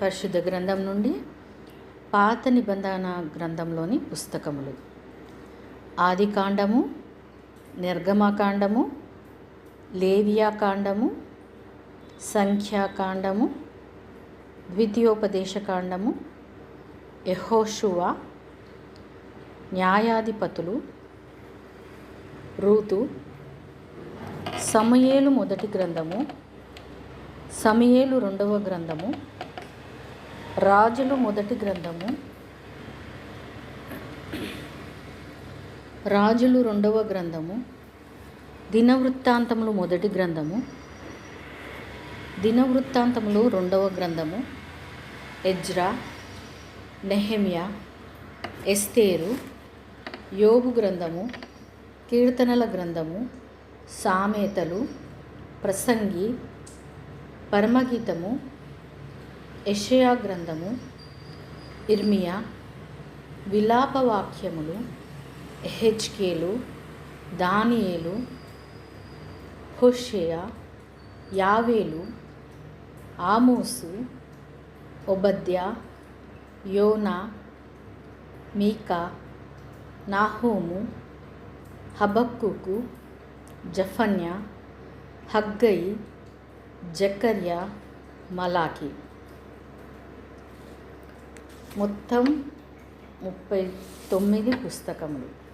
పరిశుద్ధ గ్రంథం నుండి పాత నిబంధన గ్రంథంలోని పుస్తకములు. ఆది కాండము నిర్గమకాండము లేవియాకాండము సంఖ్యాకాండము ద్వితీయోపదేశకాండము యహోషువ న్యాయాధిపతులు రూతు సమయేలు మొదటి గ్రంథము సమయేలు రెండవ గ్రంథము రాజులు మొదటి గ్రంథము. రాజులు రెండవ గ్రంథము. దినవృత్తాంతములు మొదటి గ్రంథము. దినవృత్తాంతములు రెండవ గ్రంథము. ఎజ్రా నెహెమియా ఎస్తేరు యోగు గ్రంథము కీర్తనల గ్రంథము సామెతలు ప్రసంగి పరమగీతము యెషయా గ్రంథము ఇర్మియా విలాపవాక్యములు హెచ్కేలు దానియేలు హోషేయ యావేలు ఆమోసు ఒబద్య యోనా మీకా నాహోము హబక్కుకు జఫన్య హగ్గయి జకర్య మలాకి మొత్తం ముప్పై తొమ్మిది పుస్తకములు.